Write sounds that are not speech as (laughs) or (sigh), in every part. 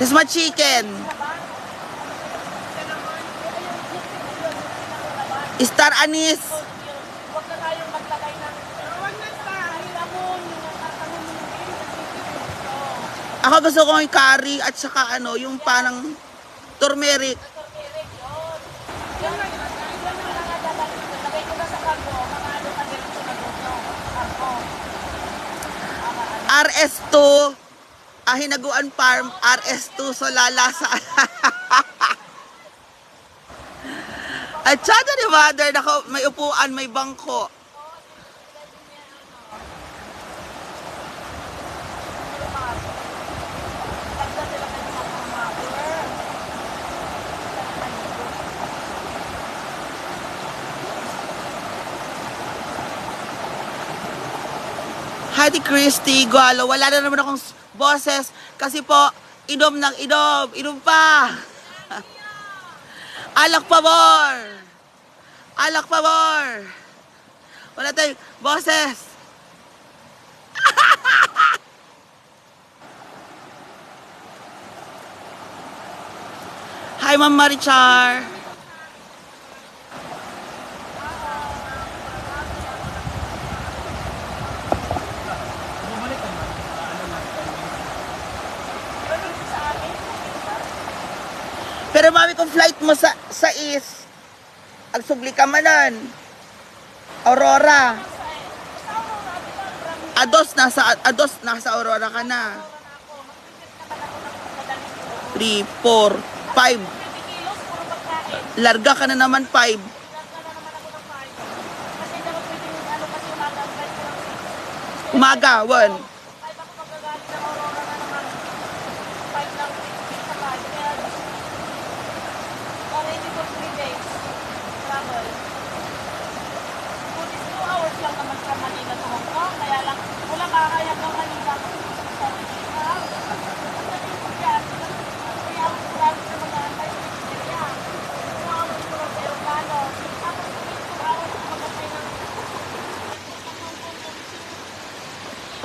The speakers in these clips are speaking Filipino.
This is my chicken. Star anise. Ako gusto ko yung curry at saka ano, yung parang turmeric. turmeric yun. Yan na, yan na mga dadalhin ko. Lagay ko na sa kargo, mga ano ka diretso na dito. Kargo. RS2, ah, Hinaguan Farm, RS2, so lalasa. (laughs) At sana ni mother, nako, may upuan, may bangko. Sa. Hati Christy, Gualo, wala na naman akong boses kasi po, inom ng inom, inom pa. (laughs) Alak pabor! Alak pabor! Wala tayong boses. (laughs) Hi, Ma'am Marichar. flight mo sa, sa is, ang sugli ka manan. Aurora. Ados, nasa, ados, nasa Aurora ka na. 3, 4, 5. Larga ka na naman 5. Umaga, 1.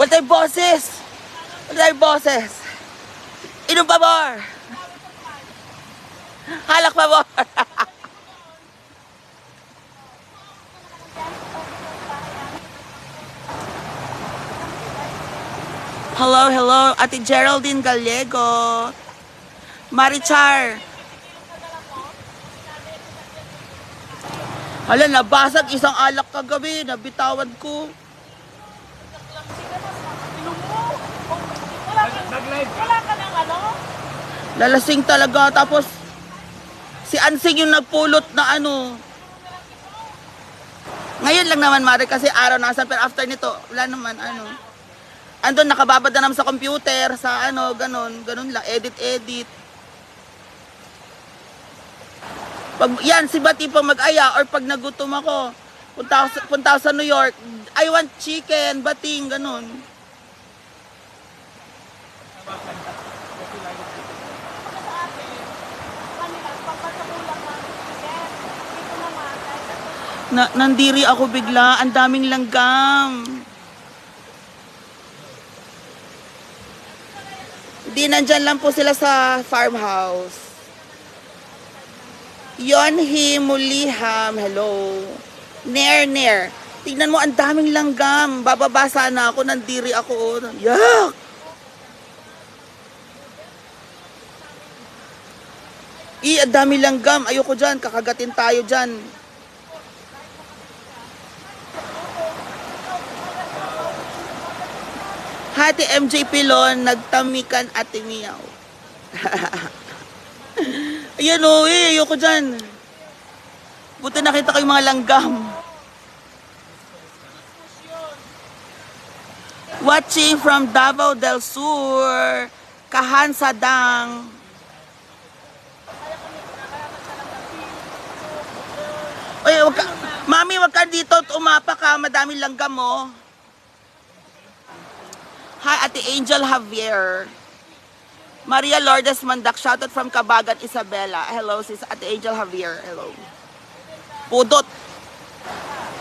Wala tayong boses. Wala tayong boses. Inom pa more. Halak pa more. (laughs) hello, hello. Ate Geraldine Gallego. Marichar. Hala, nabasag isang alak kagabi. Nabitawan ko. Inom mo. Wala ka, wala ka ano? Lalasing talaga. Tapos, si Ansing yung nagpulot na ano. Ngayon lang naman, Mari, kasi araw na pero after nito, wala naman, ano. Andun, nakababad na naman sa computer, sa ano, ganun, ganun lang, edit, edit. Pag, yan, si Bati pa mag-aya, or pag nagutom ako, punta ako, punta ako sa New York, I want chicken, bating, ganun. Kanila, pagpatakulang na. Yes. Dito naman, kahit ako Na, nandiri ako bigla, ang daming langgam. Di nandyan lang po sila sa farmhouse. Yon hi muliham, hello. Ner, ner. Tingnan mo, ang daming langgam. Bababasa na ako, nandiri ako. oh. Yuck! I, ang dami langgam. Ayoko dyan, kakagatin tayo dyan. Hati MJ Pilon, nagtamikan ate miyaw. (laughs) Ayan o, eh, ayoko dyan. Buti nakita ko yung mga langgam. Watching from Davao del Sur, Kahansadang. Oy, wag ka, Mami, wag ka dito, umapa ka, madaming langgam mo. Hi, Ate Angel Javier. Maria Lourdes Mandak, shoutout from Kabagan, Isabela. Hello, sis Ate Angel Javier. Hello. Pudot.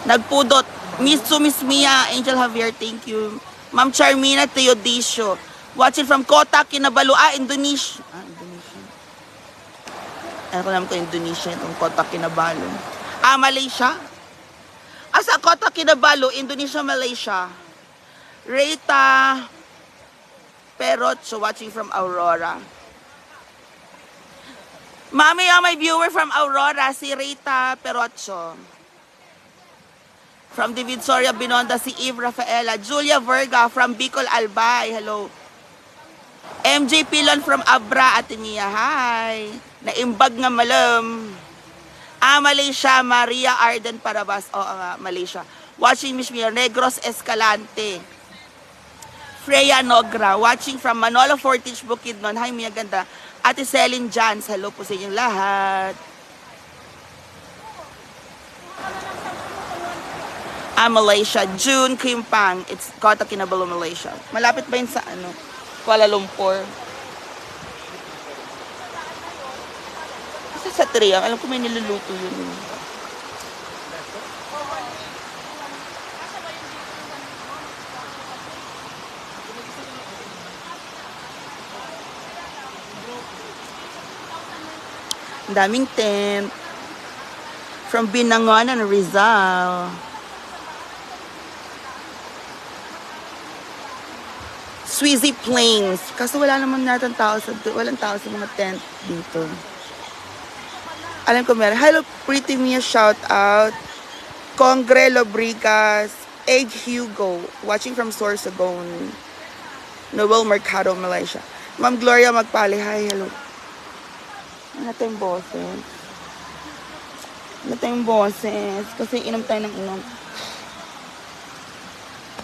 Nagpudot. Miss to Miss Mia, Angel Javier, thank you. Ma'am Charmina Teodisio. Watching from Kota, Kinabalu, ah, Indonesia. Ah, Indonesia. Ano ko naman ko Indonesia, itong Kota, Kinabalu. Ah, Malaysia? Ah, sa Kota, Kinabalu, Indonesia, Malaysia. Rita Perotso, watching from Aurora. Mami, ah, my viewer from Aurora, si Rita Perotso. From Divisoria Binonda, si Eve Rafaela. Julia Verga from Bicol Albay. Hello. MJ Pilon from Abra, Atenea. Hi. Naimbag nga malam. Ah, Malaysia. Maria Arden Parabas. Oo nga, Malaysia. Watching Miss Mia. Negros Escalante. Freya Nogra. Watching from Manolo Fortich Bukidnon. Hi, Mia Ganda. Ate Celine Jans. Hello po sa inyong lahat. Ah, Malaysia. June Kimpang. It's Kota Kinabalu, Malaysia. Malapit ba yun sa ano? Kuala Lumpur? Kasi sa Triang, alam ko may niluluto yun. Ang daming tent. From Binangonan, Rizal. Sweezy Plains. Kaso wala naman natin tao sa, walang tao sa mga tent dito. Alam ko meron. Hello, Pretty Mia, shout out. Congre Lobrigas. Egg Hugo. Watching from Sorsogon. Noel Mercado, Malaysia. Ma'am Gloria Magpali. Hi, hello. Ano tayong boses? Ano tayong boses? Kasi inom tayo ng inom.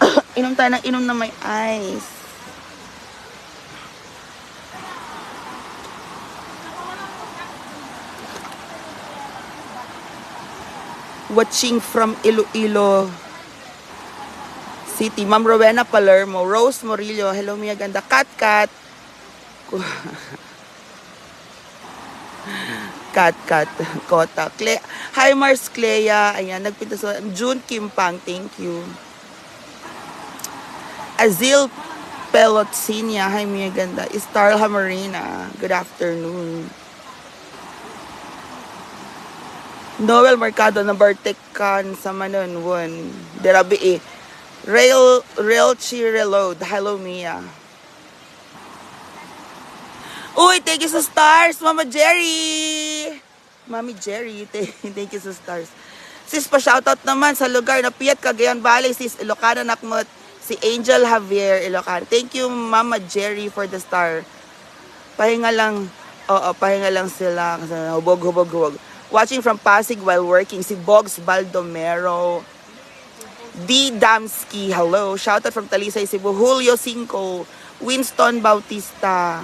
(coughs) inom tayo ng inom na may ice. Watching from Iloilo City. Ma'am Rowena Palermo. Rose Morillo. Hello, Mia Ganda. Kat Kat. (laughs) Kat Kat. Kota. Cle Hi, Mars Clea. Ayan, nagpinta sa... June Kimpang. Thank you. Azil Pelotsinia. Hi, Mia Ganda. Starla Marina. Good afternoon. Noel Mercado number Tekan sa Manon one. Derabi eh. Rail Rail Chi Reload. Hello Mia. Uy, thank you sa stars, Mama Jerry. Mami Jerry, (laughs) thank, you sa stars. Sis, pa-shoutout naman sa lugar na Piat, Cagayan Valley, sis Ilocano Nakmut, si Angel Javier Ilocano. Thank you, Mama Jerry, for the star. Pahinga lang, oo, pahinga lang sila. Hubog, hubog, hubog. Watching from Pasig while working, si Bogs Baldomero. D. Damski, hello. Shoutout from Talisay, Cebu. Julio Cinco. Winston Bautista.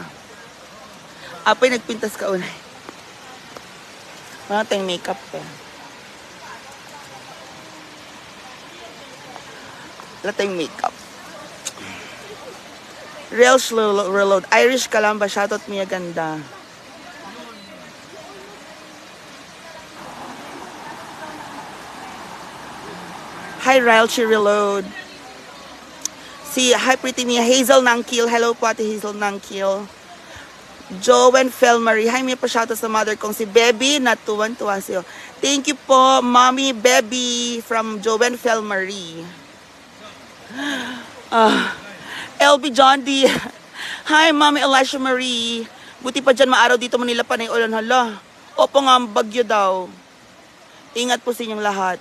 Apoy, nagpintas ka unay. Mga tayong makeup eh. Wala tayong makeup. Real slow reload. Irish Kalamba, shoutout Mia Ganda. Hi, Rylchi Reload. Si Hi Pretty Mia, Hazel Nangkil. Hello po ate Hazel Nangkil. Jowen Felmary. Hi, may pa-shoutout sa mother kong si Bebby. Natuwan-tuwa siyo. Thank you po, Mommy Bebby from Jowen Felmary. Ah, LB John D. (laughs) Hi, Mommy Elisha Marie. Buti pa dyan maaraw dito Manila pa na ulan. Hala. Opo nga, bagyo daw. Ingat po sa inyong lahat.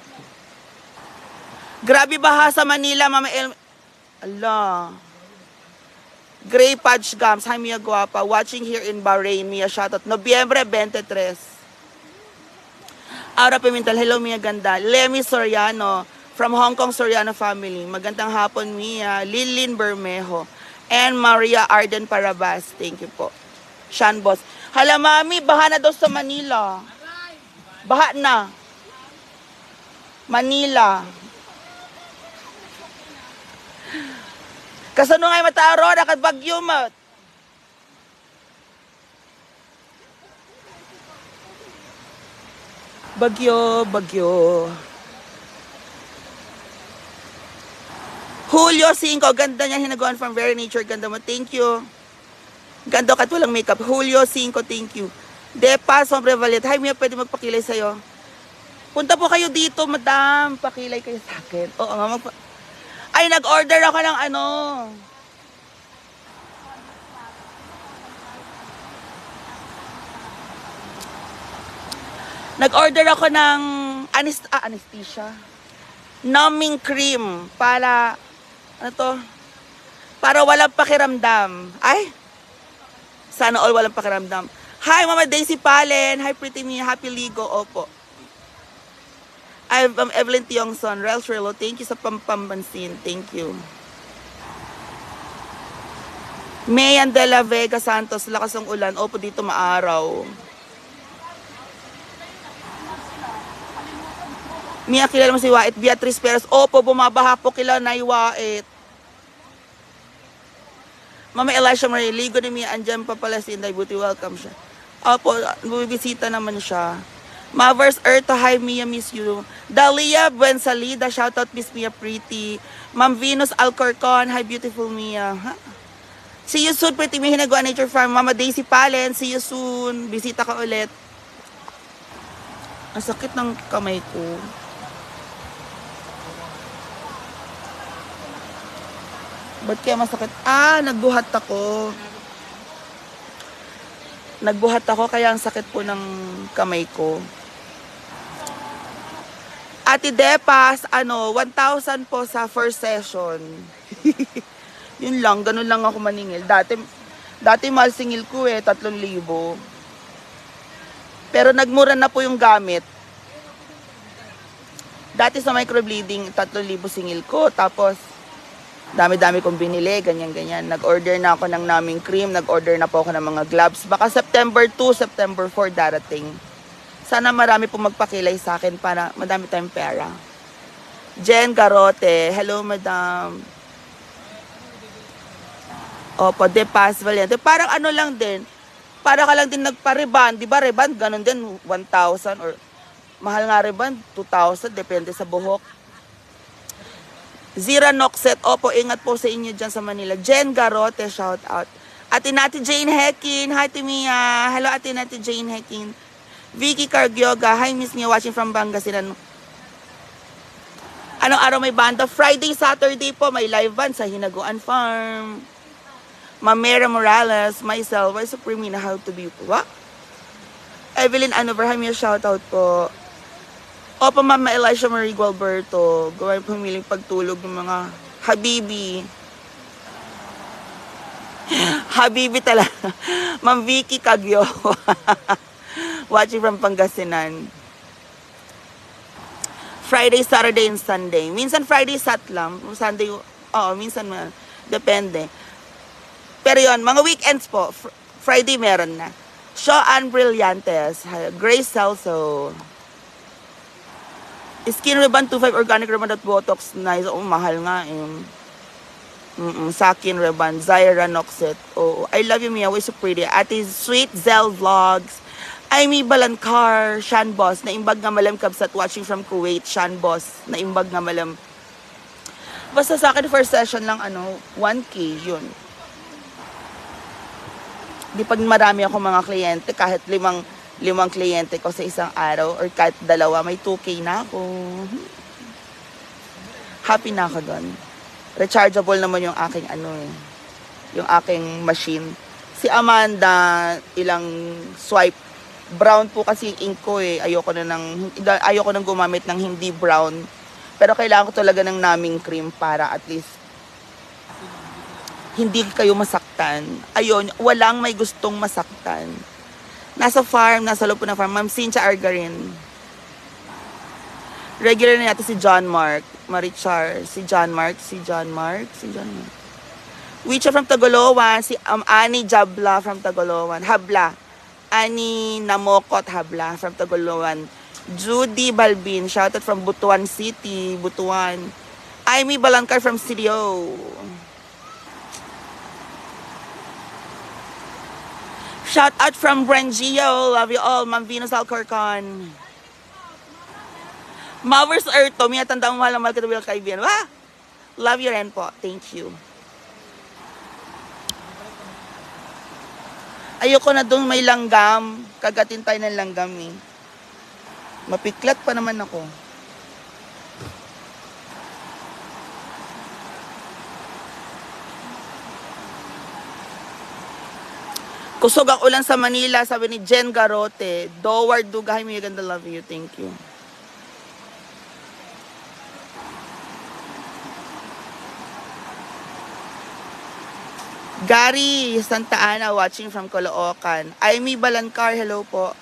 Grabe baha sa Manila, Mama El... Ala. Gray Patch Gums. Hi, Mia Guapa. Watching here in Bahrain. Mia, shoutout. Nobyembre 23. Aura Pimentel. Hello, Mia Ganda. Lemmy Soriano. From Hong Kong Soriano family. Magandang hapon, Mia. Lilin Bermejo. And Maria Arden Parabas. Thank you po. Sean Boss. Hala, Mami. Baha na daw sa Manila. Baha na. Manila. Kasano nga mataaro na kat bagyo mat. Bagyo, bagyo. Julio 5, ganda niya hinaguan from Very Nature. Ganda mo, thank you. Ganda ka at walang makeup. Julio 5, thank you. Depa, Sombre Valet. Hi, Mia, pwede magpakilay sa'yo. Punta po kayo dito, madam. Pakilay kayo sa akin. Oo nga, magpa- Ay, nag-order ako ng ano. Nag-order ako ng anest ah, anesthesia. Numbing cream para ano to? Para walang pakiramdam. Ay. Sana all walang pakiramdam. Hi, Mama Daisy Palen. Hi, Pretty Me. Happy Ligo. Opo. I'm um, Evelyn Tiongson. Rel Shirlo. Thank you sa pampambansin. Thank you. Mayan de la Vega Santos. Lakas ng ulan. Opo, dito maaraw. Mia, kilala mo si Wait. Beatrice Perez. Opo, bumabaha po kila na Wait. Mama Elisha Marie, ligo ni Mia, andyan pa pala si Inday Buti, welcome siya. Opo, bumibisita naman siya. Mavers Earth, hi Mia, miss you. Dalia Buensalida, shoutout Miss Mia Pretty. Ma'am Venus Alcorcon, hi beautiful Mia. See you soon, Pretty Mia, Hinagawa Nature Farm. Mama Daisy Palen, see you soon. Bisita ka ulit. Ang sakit ng kamay ko. Ba't kaya masakit? Ah, nagbuhat ako. Nagbuhat ako kaya ang sakit po ng kamay ko. Ate Depas, ano, 1,000 po sa first session. (laughs) Yun lang, ganun lang ako maningil. Dati, dati mahal singil ko eh, 3,000. Pero nagmura na po yung gamit. Dati sa microbleeding, 3,000 singil ko. Tapos, dami-dami kong binili, ganyan-ganyan. Nag-order na ako ng naming cream, nag-order na po ako ng mga gloves. Baka September 2, September 4 darating. Sana marami po magpakilay sa akin para madami tayong pera. Jen Garote, hello madam. Opo, De Paz Valiente. Parang ano lang din, para ka lang din nagpa-reban. Di ba reban, ganun din, 1,000 or mahal nga reban, 2,000, depende sa buhok. Zira Noxet, opo, ingat po sa inyo dyan sa Manila. Jen Garote, shout out. Ate Nati Jane Hekin, hi Timia. Hello Ate Nati Jane Hekin. Vicky Cargyoga, hi Miss Mia, watching from Pangasinan. Anong araw may banda? Friday, Saturday po, may live band sa Hinaguan Farm. Mamera Morales, myself, why Supreme na how to be, what? Evelyn Anover, hi Mia, shout out po. Opo, Mama Elisha Marie Gualberto. Gawin pumiling pagtulog ng mga Habibi. (laughs) Habibi talaga. (laughs) Ma'am Vicky Kagyo. (laughs) (laughs) Watching from Pangasinan. Friday, Saturday, and Sunday. Minsan Friday, sat lang. Sunday, oo, minsan depende. Pero yon mga weekends po. Fr- Friday meron na. Sean Brillantes. Grace Celso. Skin Ribbon 25 Organic Ribbon at Botox. Nice. Oh, mahal nga eh. Mm-mm, Sakin Ribbon. Zaira Noxet. Oh, I love you, Mia. Way so pretty. Ate Sweet Zell Vlogs. Amy Balankar. Shan Boss. Naimbag nga malam kabsat watching from Kuwait. Shan Boss. Naimbag nga malam. Basta sa akin, first session lang, ano, 1K, yun. Di pag marami ako mga kliyente, kahit limang limang kliyente ko sa isang araw or kahit dalawa, may 2K na ako. Happy na ako doon. Rechargeable naman yung aking ano eh, yung aking machine. Si Amanda, ilang swipe. Brown po kasi ink ko eh. Ayoko na ng, ayoko nang gumamit ng hindi brown. Pero kailangan ko talaga ng naming cream para at least hindi kayo masaktan. Ayun, walang may gustong masaktan. Nasa farm, nasa loob po ng farm. Ma'am Cynthia Argarin. Regular na natin si John Mark. Marichar. Si John Mark. Si John Mark. Si John Mark. Wicha from Tagolowan. Si um, Ani Jabla from Tagolowan. Habla. Ani Namokot Habla from Tagolowan. Judy Balbin. Shoutout from Butuan City. Butuan. Amy Balankar from Sirio. Shout out from Brangio. Love you all. Ma'am Venus Alcorcon. Mowers Earth. Tomia, tanda mo mahal na mahal ka na bilang kaibigan. Wah! Love you rin po. Thank you. Ayoko na doon may langgam. Kagatin tayo ng langgam eh. Mapiklat pa naman ako. Kusog ang ulan sa Manila, sabi ni Jen Garote. Doward Dugahay, may ganda love you. Thank you. Gary Santa Ana watching from Caloocan. Amy Balancar, hello po.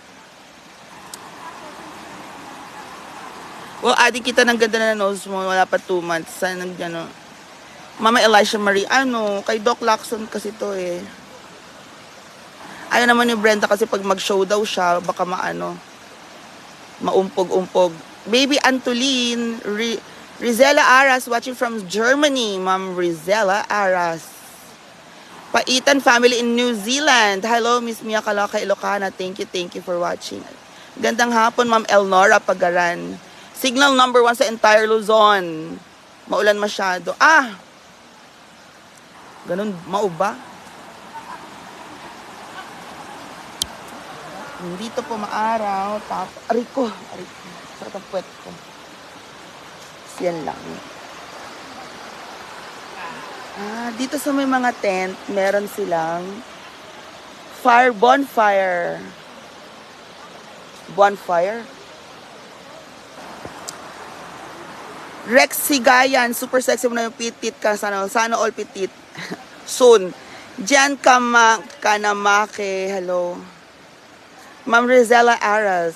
Well, adik kita ng ganda na nose mo. Wala pa two months. Sana nag, ano. Mama Elisha Marie, ano, kay Doc Lacson kasi to eh. Ayaw naman ni Brenda kasi pag mag-show daw siya, baka maano, maumpog-umpog. Baby Antolin, Ri- Rizella Aras watching from Germany. Ma'am Rizella Aras. Paitan family in New Zealand. Hello, Miss Mia Calooca Ilocana. Thank you, thank you for watching. Gandang hapon, Ma'am Elnora Pagaran. Signal number one sa entire Luzon. Maulan masyado. Ah! Ganun, mauba? Dito po maaraw. Tap, ariko, ariko. Sa tapuet ko. Yan lang. Ah, dito sa may mga tent, meron silang fire bonfire. Bonfire? Rex Sigayan, super sexy mo na yung pitit ka. Sana, sana all pitit. (laughs) Soon. Jan Kama, Kanamake, hello. Ma'am Rizella Aras.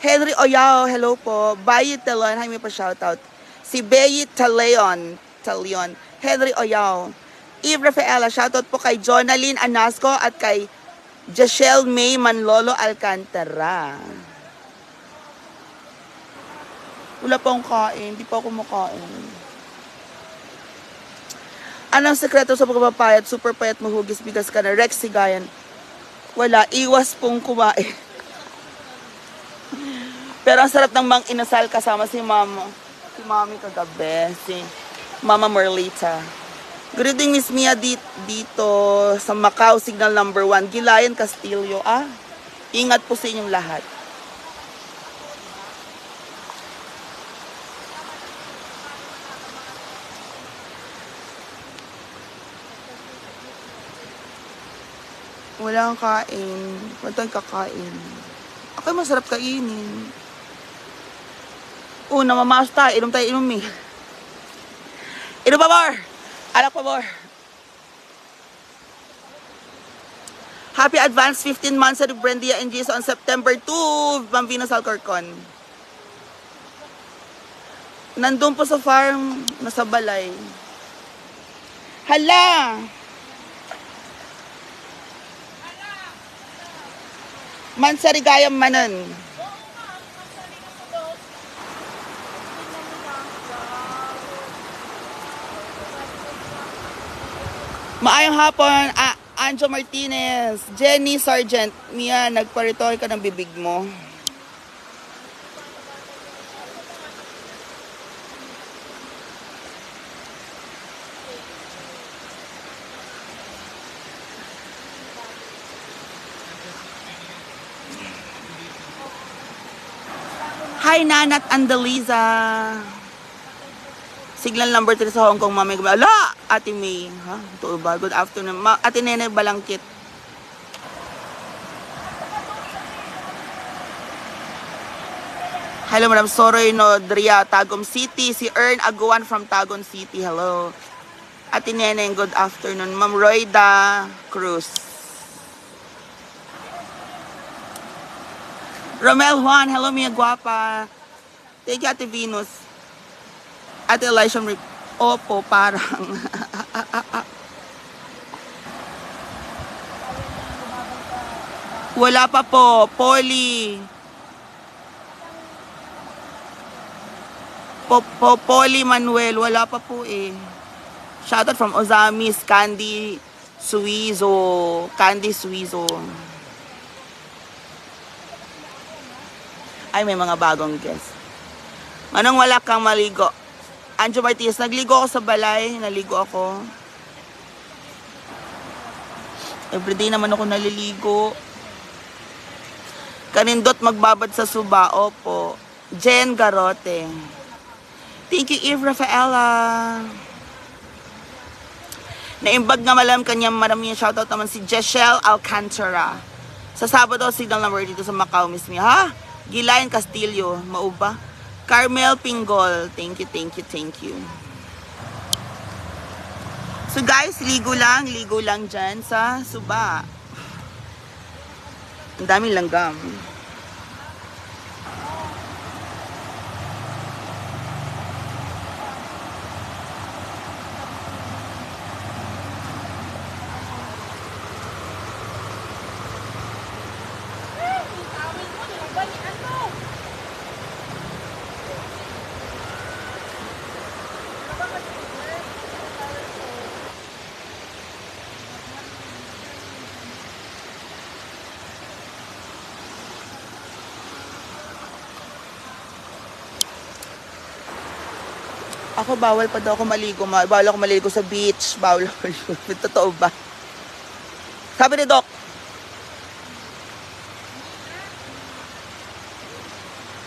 Henry Oyao, hello po. Bayi Talon, hi may pa shoutout. Si Bayi Taleon, Taleon. Henry Oyao. Eve Rafaela, shoutout po kay Jonalyn Anasco at kay Jashelle May Manlolo Alcantara. Wala pa akong kain, di pa ako makain. Anong sekreto sa pagpapayat? Super payat mo hugis bigas ka na. Rex Sigayan. Wala, iwas pong kumain. (laughs) Pero ang sarap ng mang inasal kasama si mama. Si mami kagabi. Si Mama Merlita. Good evening, Miss Mia dito, dito sa Macau, signal number 1. Gilayan, Castillo. Ah, ingat po sa inyong lahat. Wala kang kain. Wala tayong kakain. Ako masarap kainin. Una, mamaas tayo. Inom tayo, inom eh. Inom pa more! Anak pa more! Happy advance 15 months sa Brendia and Jesus on September 2, Bambino Salcorcon. Nandun po sa farm, nasa balay. Hala! Mansarigayam manan. Maayong hapon, ah, Anjo Martinez, Jenny Sargent, Mia, nagparitoy ka ng bibig mo. Hi, Nanat Andaliza. Signal number 3 sa Hong Kong, Mami. Ala! Ate May. Ha? Ito ba? Good afternoon. Ma Ate Nene Balangkit. Hello, Madam Soroy Nodria, Tagum City. Si Ern Aguan from Tagum City. Hello. Ate Nene, good afternoon. Ma'am Royda Cruz. Romel Juan, hello, Mia Guapa. Thank you, Ate Venus. Ate Elisha Marie. Opo, parang. Wala pa po. Polly. Po, po, Polly Manuel. Wala pa po eh. Shoutout from Ozamis, Candy Suizo. Candy Suizo. Ay, may mga bagong guest. Manong wala kang maligo. Anjo Martinez, nagligo ako sa balay. Naligo ako. Everyday naman ako naliligo. Kanindot magbabad sa suba. Opo. Jen Garote. Thank you, Eve Rafaela. Naimbag nga malam kanyang maraming shoutout naman si Jeshel Alcantara. Sa Sabado, signal number dito sa Macau mismo. Ha? Gilayan Castillo. Mauba? Carmel Pingol. Thank you, thank you, thank you. So guys, ligo lang, ligo lang dyan sa Suba. Ang daming langgam. Ako, bawal pa daw ako maligo. Ma- Bawal ako maligo sa beach. Bawal ako maligo. (laughs) Totoo ba? Sabi ni Doc.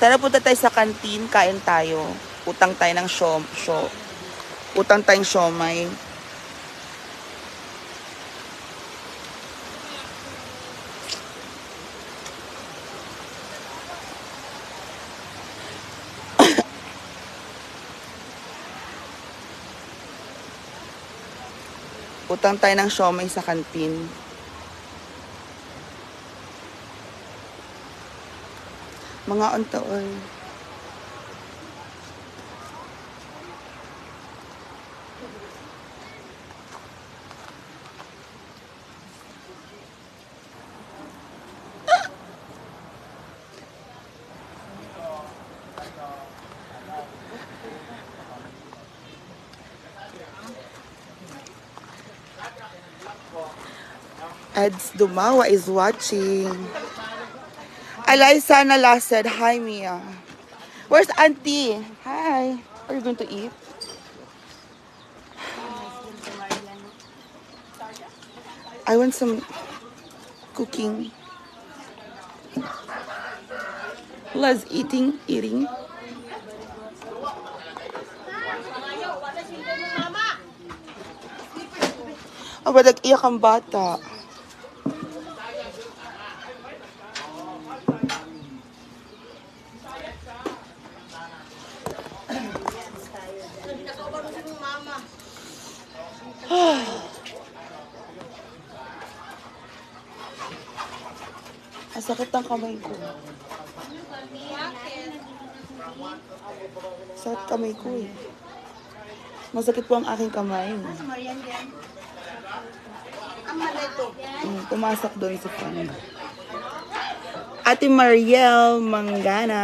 Tara punta tayo sa kantin, kain tayo. Utang tayo ng show, show. Utang tayong siomay. Utang tayo ng siomay sa kantin. Mga untaon. Eds Dumawa is watching. Eliza Nala said, Hi, Mia. Where's Auntie? Hi. Are you going to eat? I want some cooking. La's eating, eating. Oh, ba't nag-iyak ang bata? Ang sakit ng kamay ko. Sakit kamay ko eh. Masakit po ang aking kamay. Mm, pumasok doon sa fan. Ate Mariel Mangana.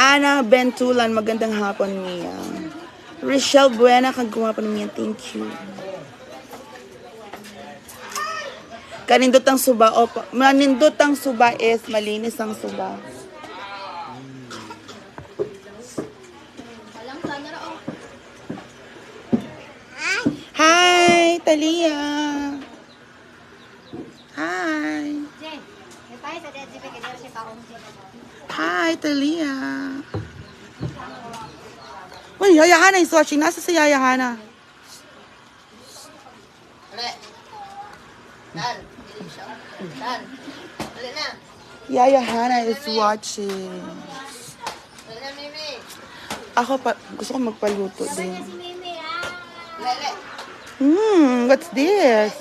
Ana Bentulan, magandang hapon niya. Rochelle Buena, kagawa pa niya. Thank you. Kanindot ang suba. Opo. Manindot ang suba is malinis ang suba. Hi, Talia. Hi. Hi, Talia. Uy, Yaya Hana is watching. Nasa si Yaya Hana? Dan. Dali na. Yaya Hana is watching. Dali na, Mimi. Ako pa, gusto ko magpaluto din. Lele. Hmm, what's this?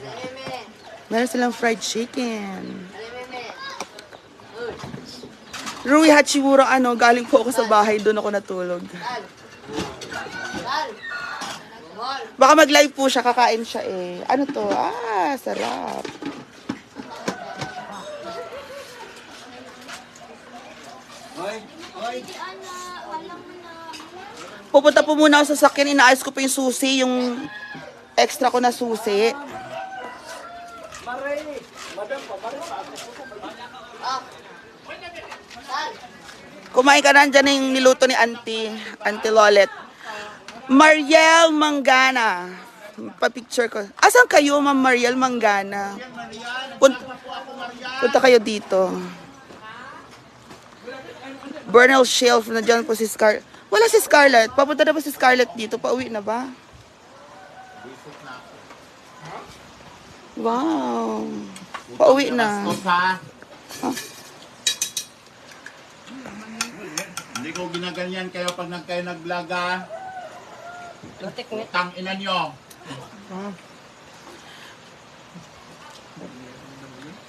Mimi. Meron silang fried chicken. Mimi. Rui Hachimura, ano, galing po ako sa bahay, doon ako natulog. Baka mag-live po siya, kakain siya eh. Ano to? Ah, sarap. Pupunta po muna ako sa sakyan, inaayos ko pa yung susi, yung extra ko na susi. Ah. Dal. Kumain ka na dyan yung niluto ni Auntie, Auntie Lolet. Mariel Mangana. Pa-picture ko. Asan kayo, Ma'am Mariel Mangana? Punta, punta kayo dito. Bernal Shelf, na dyan po si Scar. Wala si Scarlett. Papunta na ba si Scarlett dito? Pauwi na ba? Wow. Pauwi na. Ha? Hindi ko ginaganyan kayo pag nag kayo nag-vlog ha. Utang ina nyo.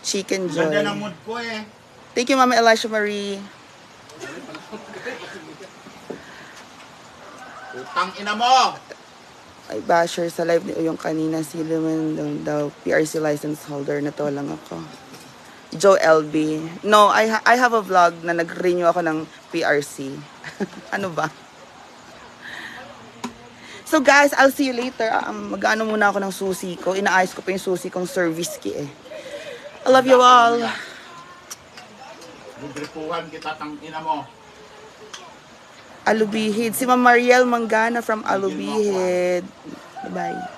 Chicken Joy. Ganda ng mood ko eh. Thank you, Mama Elisha Marie. Utang ina mo. Ay, basher sa live ni Uyong kanina. Si Lumen daw, daw, PRC license holder. Na to lang ako. Joe LB. No, I, ha- I have a vlog na nag-renew ako ng PRC. (laughs) ano ba? So guys, I'll see you later. Um, mag-ano muna ako ng susi ko. Inaayos ko pa yung susi kong service ki eh. I love you all. Bubrepuhan kita tang ina mo. Alubihid. Si Ma'am Mariel Mangana from Alubihid. Bye-bye.